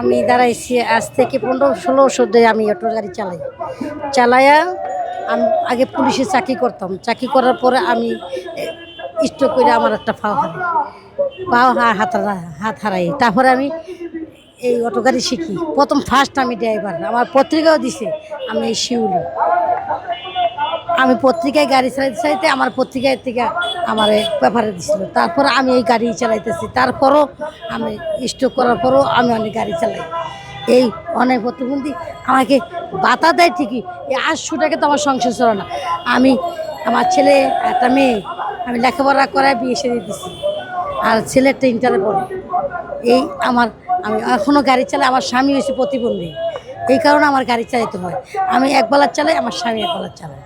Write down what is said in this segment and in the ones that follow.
আমি দাঁড়াইছি আজ থেকে পনেরো, ষোলো বছর ধরে আমি অটো গাড়ি চালাই। চালাইয়া আমি আগে পুলিশে চাকরি করতাম। চাকরি করার পরে আমি স্ট্রোক করে আমার একটা পাও হারাই। পাও হাত হাত হারাই। তারপরে আমি এই অটো গাড়ি শিখি। প্রথম ফার্স্ট আমি ড্রাইভার আমার পত্রিকাও দিছে, আমি এই শিউলি। আমি পত্রিকায় গাড়ি চালাইতে চাইতে আমার পত্রিকায় থেকে আমার ব্যাপারে দিছিল। তারপর আমি এই গাড়ি চালাইতেছি। তারপরও আমি স্টক করার পরও আমি অনেক গাড়ি চালাই। এই অনেক প্রতিবন্ধী আমাকে বাতা দেয় ঠিকই, এই আটশো তো আমার সংসার চলে না। আমি আমার ছেলে, একটা মেয়ে, আমি লেখাপড়া করায় বিয়ে সেরে দিছি। আর ছেলেটা ইন্টারে পড়ে। এই আমার, আমি এখনও গাড়ি চালাই, আমার স্বামী হয়েছে প্রতিবন্ধী। এই কারণে আমার গাড়ি চালাইতে হয়। আমি একবেলার চালাই, আমার স্বামী একবেলার চালায়।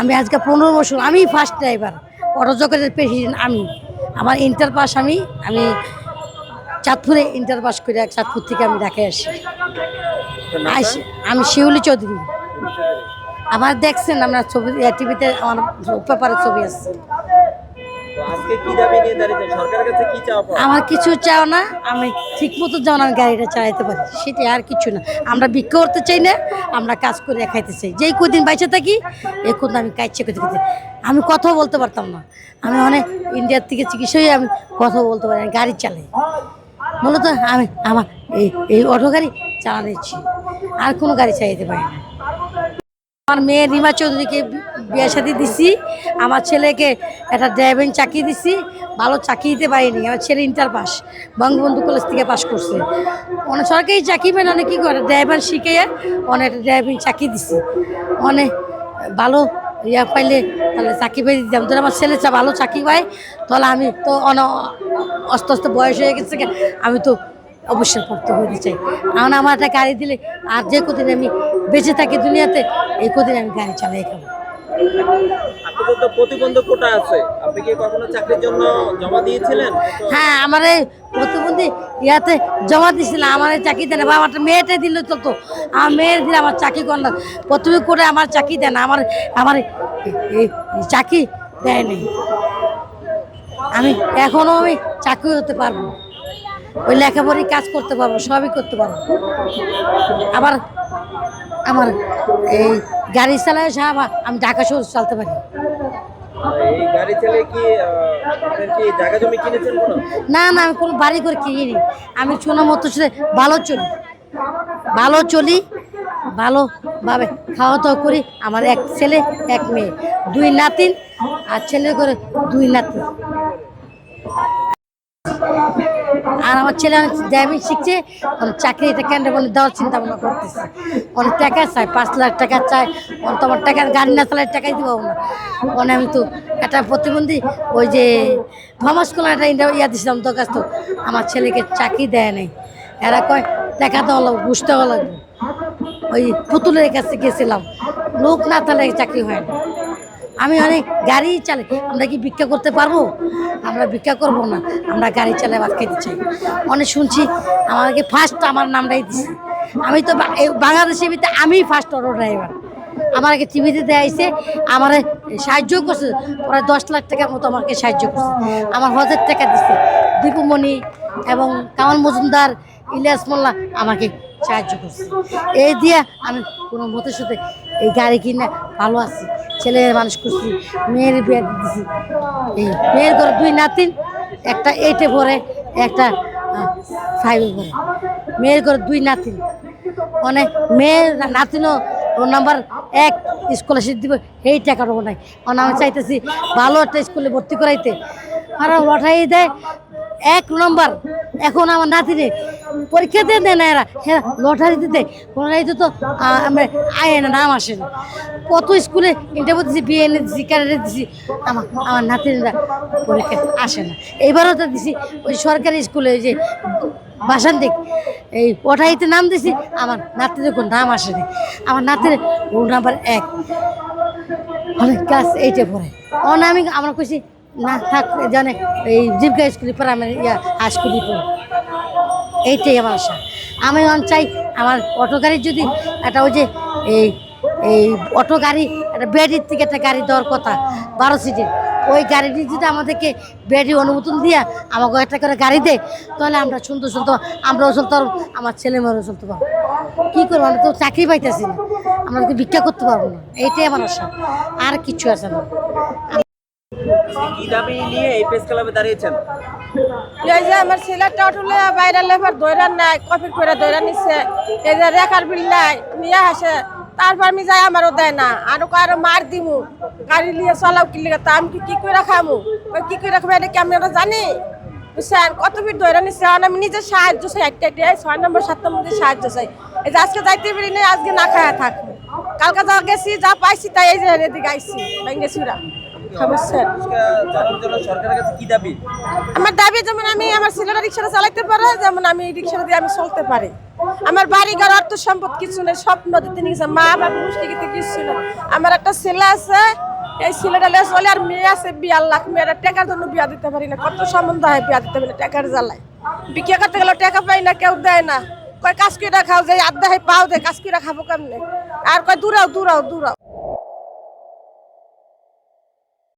আমি আজকে পনেরো বছর আমি ফার্স্ট ড্রাইভার অটো জগতের প্রেসিডেন্ট আমি। আমার ইন্টার পাস আমি আমি চাঁদপুরে ইন্টার পাস করে চাঁদপুর থেকে আমি ঢাকায় আসি। আইসি আমি শিউলি চৌধুরী। আমার দেখছেন আমরা ছবি টিভিতে আমার পেপারের ছবি আসছে আমার কিছু চাও না, আমি ঠিক মতো যেমন আমি গাড়িটা চালাইতে পারি সেটাই আর কিছু না। আমরা বিক্রি করতে চাই না, আমরা কাজ করে খাইতে চাই। যেই কদিন বাইচে থাকি, এই কদিন আমি কাজ করতে করতে আমি কথাও বলতে পারতাম না। আমি অনেক ইন্ডিয়ার থেকে চিকিৎসা হয়ে আমি কথাও বলতে পারি গাড়ি চালাই। মূলত আমি আমার এই এই অটো গাড়ি চালানো ইচ্ছি। আর কোনো গাড়ি চালাইতে পারি না। আমার মেয়ে রিমা চৌধুরীকে বিয়ে সাথে দিছি। আমার ছেলেকে একটা ড্রাইভিং চাকরি দিছি। ভালো চাকরি দিতে পারিনি। আমার ছেলে ইন্টার পাস বঙ্গবন্ধু কলেজ থেকে পাস করছে। অনেক সরকারি চাকরি পেন অনেক কী করে? ড্রাইভার শিখে অনেক ড্রাইভিং চাকরি দিছি। অনেক ভালো ইয়া পাইলে তাহলে চাকরি পেয়ে দিতাম। তাহলে আমার ছেলে ভালো চাকরি পায়, তাহলে আমি তো অন আস্তে আস্তে বয়স হয়ে গেছে আমি তো অবশ্যই পড়তে হইতে চাই। কারণ আমার একটা গাড়ি দিলে আর যে কদিন আমি বেঁচে থাকি দুনিয়াতে, এই কদিন আমি গাড়ি চালাই খাব। আপনাদের তো প্রতিবন্ধ আছে। আপনি কি কখনো চাকরির জন্য জমা দিয়েছিলেন? হ্যাঁ আমার এই প্রতিবন্ধী ইয়াতে জমা দিছিলাম আমার এই চাকরি দেয় না। বা আমার মেয়েটা দিল তো তো। আমার মেয়ের দিলে আমার চাকরি কর না। প্রথমে করে আমার চাকরি দেয় না। আমার আমার চাকরি দেয়নি। আমি এখনও আমি চাকরি হতে পারব। ওই লেখাপড়ি কাজ করতে পারব, সবই করতে পারব। আবার আমার এই গাড়ি চালায় সাহেব আমি ঢাকা শহর চালাতে পারি। এই গাড়ি চালিয়ে কি কি জায়গা জমি কিনেছেন না না আমি কোনো বাড়ি করে কিনিনি। আমি চুনো মতো ভালো চলি। ভালো চলি ভালোভাবে খাওয়া দাওয়া করি। আমার এক ছেলে এক মেয়ে দুই নাতিন আর ছেলে করে দুই নাতি। আর আমার ছেলে অনেক ড্রাইভিং শিখছে চাকরি এটা কেন্দ্র বলে দেওয়ার চিন্তা ভাবনা করতেছে। অনেক টাকা চাই পাঁচ লাখ টাকা চাই অনেক তো আমার টাকা গাড়ি না চালাই টাকাই দিব না। মানে আমি তো একটা প্রতিবন্ধী, ওই যে থমাস কোলা একটা ইয়া দিছিলাম দরখাস্ত, আমার ছেলেকে চাকরি দেয় নাই। এরা কয় টাকা দেওয়া লাগবে ঘুষ দেওয়া লাগবে। ওই পুতুলের কাছে গেছিলাম, লোক না তাহলে চাকরি হয় না। আমি অনেক গাড়ি চালাই, আমরা কি ভিক্ষা করতে পারব? আমরা ভিক্ষা করব না, আমরা গাড়ি চালাই ভাত খেতে চাই। অনেক শুনছি, আমাকে ফার্স্ট আমার নামটাই দিছি। আমি তো বাংলাদেশের ভিতরে আমি ফার্স্ট অটো ড্রাইভার আমাকে টিভিতে দেয়াইছে আমার সাহায্য করছে প্রায় দশ লাখ টাকার মতো আমাকে সাহায্য করছে। আমার হাজার টাকা দিচ্ছে দীপুমণি এবং কামাল মজুমদার ইলিয়াস মোল্লা আমাকে সাহায্য করছে। এই দিয়ে আমি কোনো মতে সাথে এই গাড়ি কিনে ভালো আছি, ছেলের মানুষ করছি মেয়ের বিয়ে দিছি। এই মেয়ের ঘরে দুই নাতিন একটা এইটে পড়ে, একটা ফাইভে পড়ে। মেয়ের ঘরে দুই নাতিন মানে মেয়ের নাতিনও ও নাম্বার এক স্কলারশিপ দিব এই টাকা দেবো নাই। মানে আমি চাইতেছি ভালো একটা স্কুলে ভর্তি করাইতে। আর লটারি দেয় এক নম্বর এখন আমার নাতিনে পরীক্ষা দিয়ে দেয় না এরা। হ্যাঁ লটারি দিতে। লটারিতে তো আমরা আয় না নাম আসে না। কত স্কুলে ইন্টারভিউ দিছি বিয়ে এনে দিছি ক্যারেটে দিছি? আমার আমার নাতিনেরা পরীক্ষা আসে না। এইবারও তো দিছি, ওই সরকারি স্কুলে ওই যে বাসান্তিক, এই ওঠাইতে নাম দিছি, আমার নাতিদের কোনো নাম আসেনি আমার নাতির রোল নাম্বার এক। অনেক ক্লাস এইটে পড়ে অন আমি আমরা কইছি না, থাক, জানে, এই জীবিকা স্কুলে পড়ে আমি ইয়া হাই স্কুলে পড়ে। এইটাই আমার আশা। আমি চাই আমার অটো গাড়ির যদি একটা ওই যে এই এই অটো গাড়ি, একটা বেডির থেকে একটা গাড়ি দেওয়ার কথা, বারো সিটের, ওই গাড়িটি যদি আমাদেরকে বেডি অনুমোদন দিয়া আমাকে একটা করে গাড়ি দেয় তাহলে আমরা সুন্দর সুন্দর আমরাও চলতে পারব আমার ছেলে মেয়েরাও চলতে পারব কী করব, আমরা তো চাকরি পাইতেছি না। আমরা তো ভিক্ষা করতে পারব না। এইটাই আমার আশা। আর কিছু আছে না। কি এই তারপর আমারও দেয় না। আরও কারও মার গাড়ি নিয়ে চলাও আমি কি করে কি করে এটা কি আমি জানি? বুঝছেন? কত বিল দৈরান নিচ্ছে আমি নিজে সাহায্য চাই, একটা ছয় নম্বর, সাত নম্বর সাহায্য চাই। এই যে আজকে যাইতে পারি না আজকে না খায়া থাকব কালকে যা গেছি, যা পাইছি, তাই এই যে এদিকে আইসি দাবি আমার দাবি যেমন আমি আমার ছেলেরা রিক্সাটা চালাইতে পারে, যেমন আমি রিক্সাটা দিয়ে আমি চলতে পারি। আমার বাড়ি ঘর অর্থ সম্পদ কিছু নেই, সব নদীতে নিয়ে মা বাবা মুষ্টিতে কিছু নেই আমার একটা ছেলে আছে, এই ছেলেটা লেস চলে আর মেয়ে আছে বিয়ার লাখ। মেয়েরা টাকার জন্য বিয়া দিতে পারি না। কত সম্বন্ধ হয় বিয়া দিতে পারি না, টাকার জ্বালায়। বিক্রি করতে গেলে টাকা পাই না, কেউ দেয় না। কয়, কাজ খাও, যে আধা হয় পাও দে, কাজ খাব কেমনে? আর কয়, দূরাও দূরাও দূরাও।